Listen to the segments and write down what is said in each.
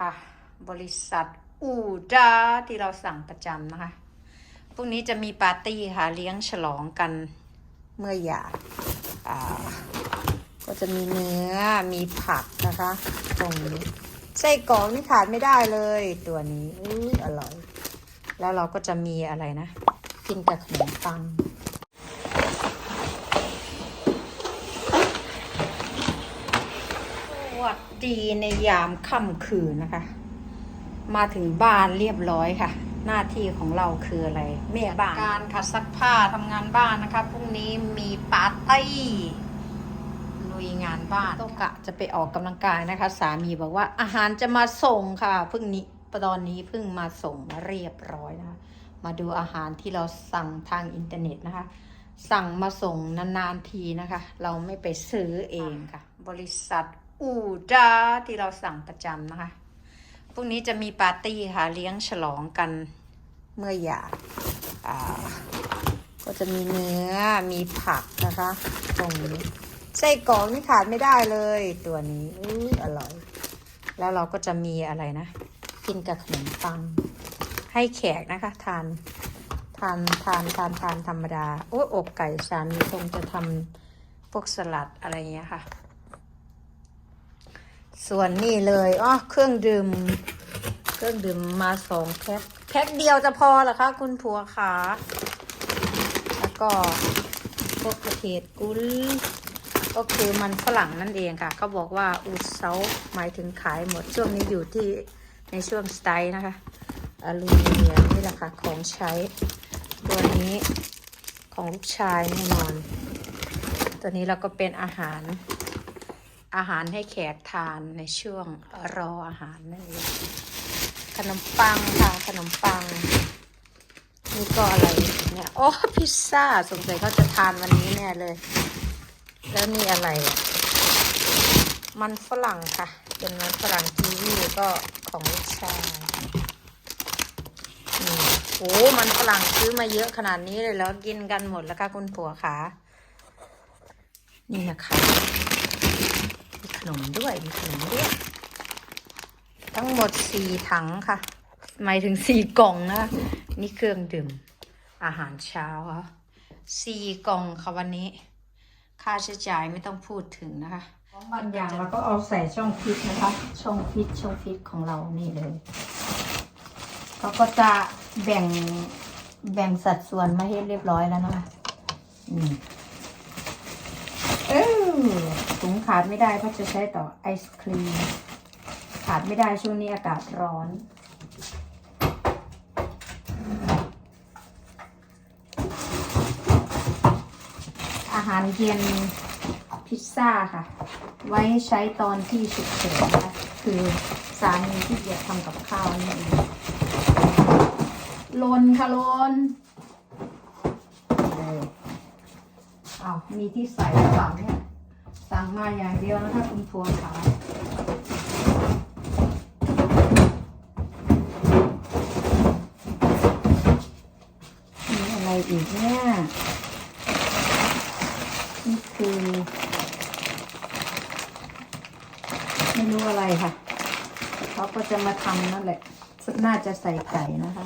ค่ะ บริษัทอูดาที่เราสั่งประจำนะคะพรุ่งนี้จะมีปาร์ตี้ค่ะ เลี้ยงฉลองกันเมื่อหย่าอ่าก็จะมีเนื้อมีผักนะคะ ตรงนี้ไส้กรอกนี่ขาดไม่ได้เลยตัวนี้อุ้ยอร่อย แล้วเราก็จะมีอะไรนะ กินกับขนมปัง ส วัสดีในยามค่ำคืนนะคะ มาถึงบ้านเรียบร้อยค่ะ หน้าที่ของเราคืออะไรแม่บ้านการค่ะซักผ้าทำงานบ้านนะคะพรุ่งนี้มีปาร์ตี้ลุยงานบ้านโตกะจะไปออกกำลังกายนะคะ สามีบอกว่าอาหารจะมาส่งค่ะเพิ่งนี้ตอนนี้เพิ่งมาส่งเรียบร้อยนะคะ มาดูอาหารที่เราสั่งทางอินเทอร์เน็ตนะคะ สั่งมาส่งนานๆทีนะคะ เราไม่ไปซื้อเองค่ะ บริษัท อูดาที่เราสั่งประจำนะคะพรุ่งนี้จะมีปาร์ตี้ค่ะ เลี้ยงฉลองกันเมื่อหยาก็จะมีเนื้อมีผักนะคะ ตรงนี้ไส้กรอกนี่ขาดไม่ได้เลยตัวนี้อุ้ยอร่อย แล้วเราก็จะมีอะไรนะ กินกับขนมปัง ให้แขกนะคะ ทานทานทานทานทานธรรมดา โอ้ยอกไก่สามีคงจะทำพวกสลัดอะไรอย่างเงี้ยค่ะ ส่วนนี่เลยอ๋อเครื่องดื่ม เครื่องดื่มมาสองแพ็คแพ็คเดียวจะพอเหรอคะคุณผัวขาแล้วก็พวกกระเทียดกุลก็คือมันฝรั่งนั่นเองค่ะเขาบอกว่าอูดเซาหมายถึงขายหมดช่วงนี้อยู่ที่ในช่วงสไตล์นะคะอลูมิเนียมนี่แหละค่ะของใช้ตัวนี้ของลูกชายแน่นอน ตัวนี้เราก็เป็นอาหาร อาหารให้แขกทานในช่วงรออาหารนั่นเองขนมปังค่ะขนมปังนี่ก็อะไรเนี่ยโอ้พิซซ่าสงสัยเขาจะทานวันนี้แน่เลย แล้วนี่อะไร มันฝรั่งค่ะ เป็นมันฝรั่งกีวีก็ของลูกชายนี่โอ้มันฝรั่งซื้อมาเยอะขนาดนี้เลยแล้วกินกันหมดแล้วค่ะคุณผัวขานี่นะคะ นมด้วยมีขนมด้วย ทั้งหมดสี่ถังค่ะ หมายถึงสี่กล่องนะ นี่เครื่องดื่ม อาหารเช้าค่ะสี่กล่องค่ะวันนี้ ค่าใช้จ่ายไม่ต้องพูดถึงนะคะบางอย่างเราก็เอาใส่ช่องฟิตนะคะ ช่องฟิตช่องฟิตของเรานี่เลยเขาก็จะแบ่งแบ่งสัดส่วนมาให้เรียบร้อยแล้วนะคะอืมเออ ถุงขาดไม่ได้เพราะจะใช้ต่อไอศครีม ขาดไม่ได้ช่วงนี้อากาศร้อน อาหารเย็นพิซซ่าค่ะ ไว้ใช้ตอนที่ฉุกเฉินนะคะคือสามีที่เกียจทำกับข้าวนี่เองลนค่ะลนเอ้ามีที่ใส่หรือเปล่าเนี่ย สั่งมาอย่างเดียวนะคะคุณพวงค่ะมีอะไรอีกเนี่ย นี่คือ ไม่รู้อะไรค่ะ เขาก็จะมาทำนั่นแหละ น่าจะใส่ไก่นะคะ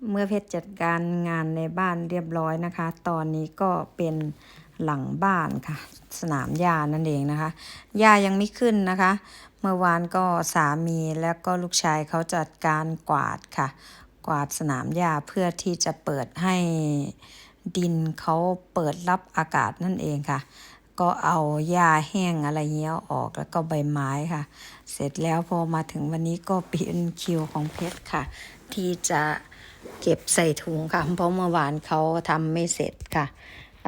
เมื่อเพชรจัดการงานในบ้านเรียบร้อยนะคะ ตอนนี้ก็เป็นหลังบ้านค่ะ สนามหญ้านั่นเองนะคะหญ้ายังไม่ขึ้นนะคะ เมื่อวานก็สามีแล้วก็ลูกชายเขาจัดการกวาดค่ะ กวาดสนามหญ้าเพื่อที่จะเปิดให้ดินเขาเปิดรับอากาศนั่นเองค่ะ ก็เอาหญ้าแห้งอะไรเงี้ยออกแล้วก็ใบไม้ค่ะ เสร็จแล้วพอมาถึงวันนี้ก็เป็นคิวของเพชรค่ะ ที่จะ เก็บใส่ถุงค่ะ เพราะเมื่อวานเขาทำไม่เสร็จค่ะ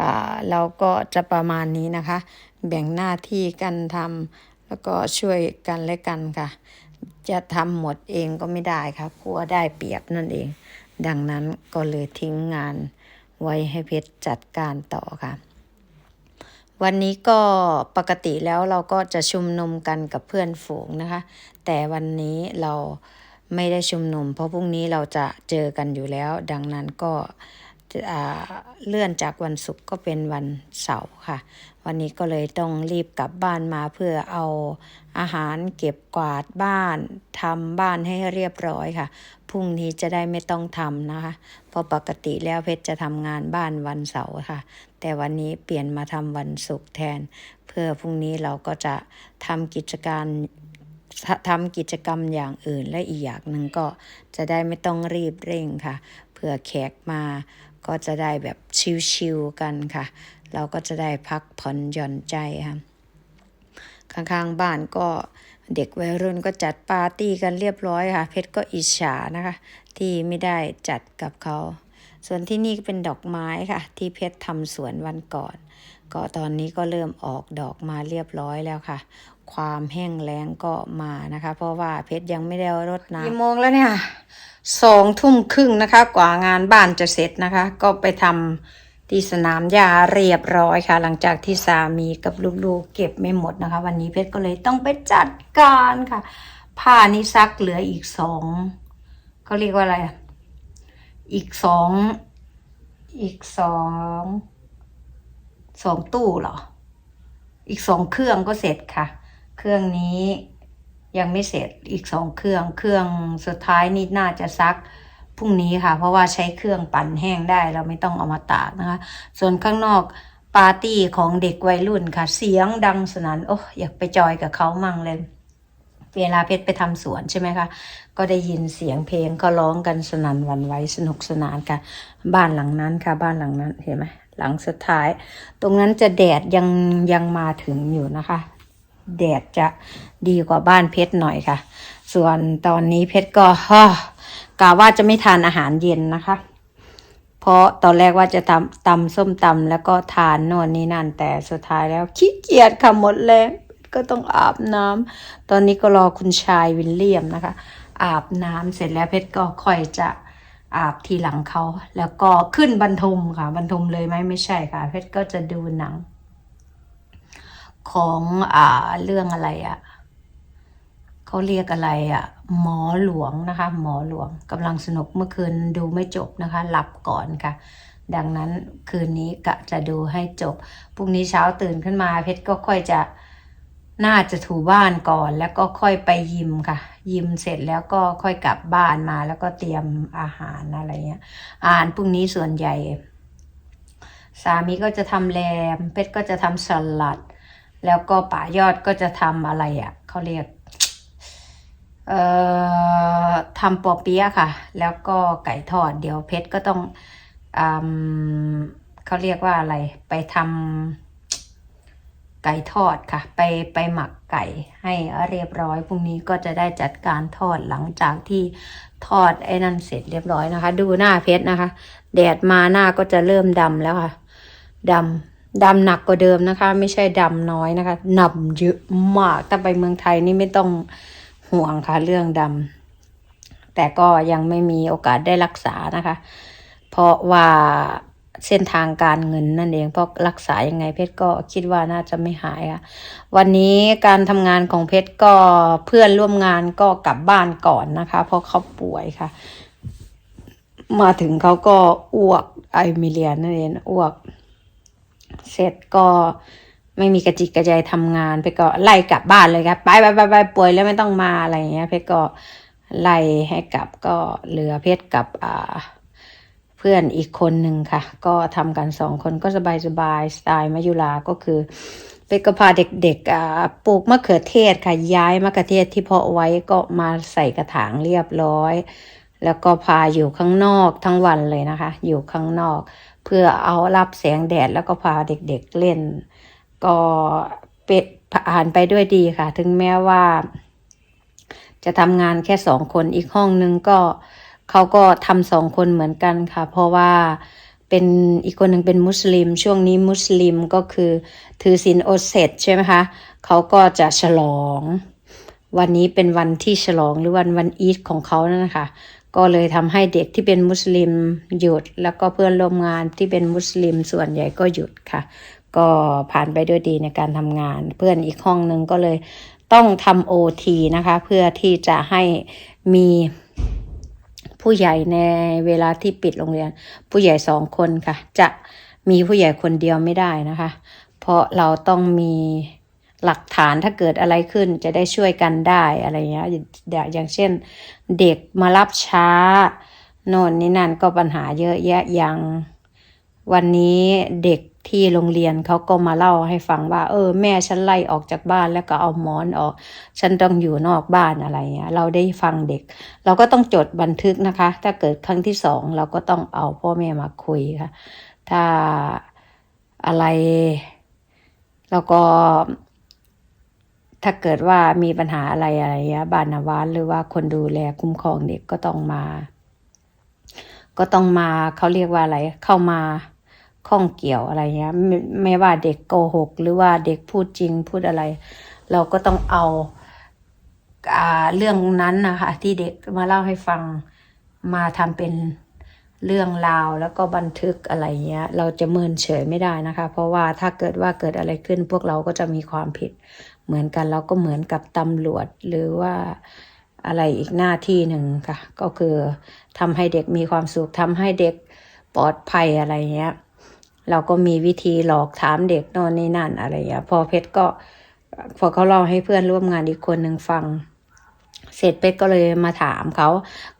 อ่าเราก็จะประมาณนี้นะคะ แบ่งหน้าที่กันทำแล้วก็ช่วยกันและกันค่ะ จะทำหมดเองก็ไม่ได้ค่ะกลัวได้เปรียบนั่นเอง ดังนั้นก็เลยทิ้งงานไว้ให้เพชรจัดการต่อค่ะ วันนี้ก็ปกติแล้วเราก็จะชุมนุมกันกับเพื่อนฝูงนะคะ แต่วันนี้เรา ไม่ได้ชุมนุม เพราะพรุ่งนี้เราจะเจอกันอยู่แล้ว ดังนั้นก็จะเลื่อนจากวันศุกร์ก็เป็นวันเสาร์ค่ะ วันนี้ก็เลยต้องรีบกลับบ้านมาเพื่อเอาอาหารเก็บกวาดบ้านทำบ้านให้เรียบร้อยค่ะ พรุ่งนี้จะได้ไม่ต้องทำนะคะ เพราะปกติแล้วเพชรจะทำงานบ้านวันเสาร์ค่ะ แต่วันนี้เปลี่ยนมาทำวันศุกร์แทน เพื่อพรุ่งนี้เราก็จะทำกิจการ ทำกิจกรรมอย่างอื่นและอีกอย่างหนึ่งก็จะได้ไม่ต้องรีบเร่งค่ะเผื่อแขกมาก็จะได้แบบชิวๆกันค่ะ เราก็จะได้พักผ่อนหย่อนใจค่ะข้างๆบ้านก็เด็กวัยรุ่นก็จัดปาร์ตี้กันเรียบร้อยค่ะ เพชรก็อิจฉานะคะ ที่ไม่ได้จัดกับเขา ส่วนที่นี่ก็เป็นดอกไม้ค่ะ ที่เพชรทำสวนวันก่อน ก็ตอนนี้ก็เริ่มออกดอกมาเรียบร้อยแล้วค่ะ ความแห้งแล้งก็มานะคะ เพราะว่าเพชรยังไม่ได้รดน้ำกี่โมงแล้วเนี่ยสองทุ่มครึ่งนะคะ กว่างานบ้านจะเสร็จนะคะ ก็ไปทำที่สนามหญ้าเรียบร้อยค่ะ หลังจากที่สามีกับลูกๆเก็บไม่หมดนะคะ วันนี้เพชรก็เลยต้องไปจัดการค่ะ ผ้านี่ซักเหลืออีกสองเขาเรียกว่าอะไรอีกสองอีกสองสองตู้เหรอ อีกสองเครื่องก็เสร็จค่ะ เครื่องนี้ยังไม่เสร็จอีกสองเครื่อง เครื่องสุดท้ายนี่น่าจะซักพรุ่งนี้ค่ะ เพราะว่าใช้เครื่องปั่นแห้งได้เราไม่ต้องเอามาตากนะคะ ส่วนข้างนอกปาร์ตี้ของเด็กวัยรุ่นค่ะ เสียงดังสนั่นโอ้อยากไปจอยกับเขามั่งเลย เวลาเพชรไปทำสวนใช่ไหมคะ ก็ได้ยินเสียงเพลงเขาร้องกันสนั่นวันไหวสนุกสนานค่ะ บ้านหลังนั้นค่ะ บ้านหลังนั้นเห็นไหมหลังสุดท้าย ตรงนั้นจะแดดยังยังมาถึงอยู่นะคะ แดดจะดีกว่าบ้านเพชรหน่อยค่ะ ส่วนตอนนี้เพชรก็ฮ่อกะว่าจะไม่ทานอาหารเย็นนะคะ เพราะตอนแรกว่าจะทำตำส้มตำแล้วก็ทานโน่นนี่นั่นแต่สุดท้ายแล้วขี้เกียจค่ะหมดแรงก็ต้องอาบน้ำตอนนี้ก็รอคุณชายวิลเลียมนะคะ อาบน้ำเสร็จแล้วเพชรก็ค่อยจะอาบทีหลังเขา แล้วก็ขึ้นบรรทมค่ะบรรทมเลยไหมไม่ใช่ค่ะ เพชรก็จะดูหนัง ของอ่าเรื่องอะไรอะ่ะเขาเรียกอะไรอะ่ะ หมอหลวงนะคะ หมอหลวงกำลังสนุกเมื่อคืนดูไม่จบนะคะ หลับก่อนค่ะ ดังนั้นคืนนี้กะจะดูให้จบพรุ่งนี้เช้าตื่นขึ้นมา เพชรก็ค่อยจะน่าจะถูบ้านก่อนแล้วก็ค่อยไปยิมค่ะ ยิมเสร็จแล้วก็ค่อยกลับบ้านมาแล้วก็เตรียมอาหารอะไรเงี้ยอาหารพรุ่งนี้ส่วนใหญ่ สามีก็จะทำแรมเพชรก็จะทำสลัด แล้วก็ป่ายอดก็จะทำอะไรอะ่ะเขาเรียกเอ่อทำปอเปี๊ยะค่ะ แล้วก็ไก่ทอด เดี๋ยวเพชรก็ต้องอเขาเรียกว่าอะไร ไปทำไก่ทอดค่ะ ไปไปหมักไก่ให้เรียบร้อยพรุ่งนี้ก็จะได้จัดการทอดหลังจากที่ทอดไอ้นั่นเสร็จเรียบร้อยนะคะ ดูหน้าเพชรนะคะ แดดมาหน้าก็จะเริ่มดำแล้วค่ะดำ ดำหนักกว่าเดิมนะคะ ไม่ใช่ดำน้อยนะคะดำเยอะมากถ้าไปเมืองไทยนี่ไม่ต้องห่วงค่ะเรื่องดำแต่ก็ยังไม่มีโอกาสได้รักษานะคะ เพราะว่าเส้นทางการเงินนั่นเองเพราะรักษายังไงเพชรก็คิดว่าน่าจะไม่หายค่ะ วันนี้การทำงานของเพชรก็เพื่อนร่วมงานก็กลับบ้านก่อนนะคะ เพราะเขาป่วยค่ะ มาถึงเขาก็อ้วกไอมิเลียนนั่นเองอ้วก เสร็จก็ไม่มีกระจิกกระใจทำงานเพชรก็ไล่กลับบ้านเลยครับไปไปไปไปป่วยแล้วไม่ต้องมาอะไรเงี้ยเพชรก็ไล่ให้กลับก็เหลือเพชรกับอ่าเพื่อนอีกคนหนึ่งค่ะ ก็ทำกันสองคนก็สบายสบายสไตล์มายุราก็คือเป็กก็พาเด็กๆอ่าปลูกมะเขือเทศค่ะ ย้ายมะเขือเทศที่เพาะไว้ก็มาใส่กระถางเรียบร้อย แล้วก็พาอยู่ข้างนอกทั้งวันเลยนะคะ อยู่ข้างนอก พื่อเอารับแสงแดดแล้วก็พาเด็กๆเล่น ก็เป็ดผ่านไปด้วยดีค่ะ ถึงแม้ว่า จะทำงานแค่สองคนอีกห้องนึงก็เขาก็ทำสองคนเหมือนกันค่ะ เพราะว่าเป็นอีกคนหนึ่งเป็นมุสลิม ช่วงนี้มุสลิมก็คือถือศีลอดเสร็จใช่ไหมคะเขาก็จะฉลอง วันนี้เป็นวันที่ฉลองหรือวันวันอีดของเขานั่นนะคะ ก็เลยทำให้เด็กที่เป็นมุสลิมหยุด แล้วก็เพื่อนร่วมงานที่เป็นมุสลิมส่วนใหญ่ก็หยุดค่ะ ก็ผ่านไปด้วยดีในการทำงาน เพื่อนอีกห้องหนึ่งก็เลยต้องทำโอทีนะคะ เพื่อที่จะให้มีผู้ใหญ่ในเวลาที่ปิดโรงเรียน ผู้ใหญ่สองคนค่ะ จะมีผู้ใหญ่คนเดียวไม่ได้นะคะ เพราะเราต้องมี หลักฐานถ้าเกิดอะไรขึ้นจะได้ช่วยกันได้อะไรเงี้ยอย่างอย่างเช่นเด็กมารับช้า โน่นนี่นั่นก็ปัญหาเยอะแยะอย่างวันนี้เด็กที่โรงเรียนเขาก็มาเล่าให้ฟังว่า เออ แม่ฉันไล่ออกจากบ้านแล้วก็เอาหมอนออก ฉันต้องอยู่นอกบ้านอะไรเงี้ยเราได้ฟังเด็ก เราก็ต้องจดบันทึกนะคะ ถ้าเกิดครั้งที่สองเราก็ต้องเอาพ่อแม่มาคุยค่ะ ถ้าอะไร แล้วก็ ถ้าเกิดว่ามีปัญหาอะไรอะไรเงี้ยบานาวานหรือว่าคนดูแลคุ้มครองเด็กก็ต้องมา ก็ต้องมาเขาเรียกว่าอะไร เข้ามาข้องเกี่ยวอะไรเงี้ยไม่ไม่ว่าเด็กโกหก หรือว่าเด็กพูดจริงพูดอะไร เราก็ต้องเอาอ่าเรื่องนั้นนะคะ ที่เด็กมาเล่าให้ฟังมาทำเป็นเรื่องราวแล้วก็บันทึกอะไรเงี้ย เราจะเมินเฉยไม่ได้นะคะ เพราะว่าถ้าเกิดว่าเกิดอะไรขึ้นพวกเราก็จะมีความผิด เหมือนกันเราก็เหมือนกับตำรวจหรือว่าอะไรอีกหน้าที่หนึ่งค่ะ ก็คือทำให้เด็กมีความสุขทำให้เด็กปลอดภัยอะไรเงี้ย เราก็มีวิธีหลอกถามเด็กโน่นนี่นั่นอะไรเงี้ยพอเพชรก็พอเขาเล่าให้เพื่อนร่วมงานอีกคนหนึ่งฟัง เสร็จเพชรก็เลยมาถามเขา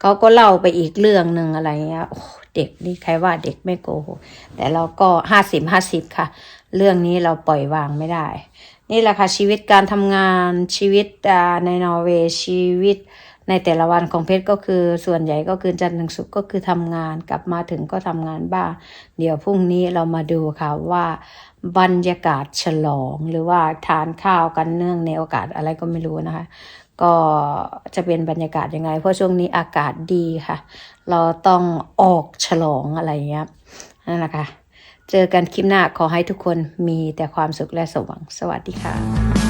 เขาก็เล่าไปอีกเรื่องหนึ่งอะไรเงี้ยเด็กนี่ใครว่าเด็กไม่โกหกแต่เราก็ห้าสิบห้าสิบค่ะ เรื่องนี้เราปล่อยวางไม่ได้ นี่แหละค่ะชีวิตการทำงานชีวิตในนอร์เวย์ชีวิตในแต่ละวันของเพชรก็คือส่วนใหญ่ก็คือจันทร์ถึงศุกร์ก็คือทำงานกลับมาถึงก็ทำงานบ้าง เดี๋ยวพรุ่งนี้เรามาดูค่ะว่าบรรยากาศฉลองหรือว่าทานข้าวกันเนื่องในโอกาสอะไรก็ไม่รู้นะคะ ก็จะเป็นบรรยากาศยังไง เพราะช่วงนี้อากาศดีค่ะ เราต้องออกฉลองอะไรเงี้ยนั่นแหละค่ะ เจอกันคลิปหน้าขอให้ทุกคนมีแต่ความสุขและสมหวัง สวัสดีค่ะ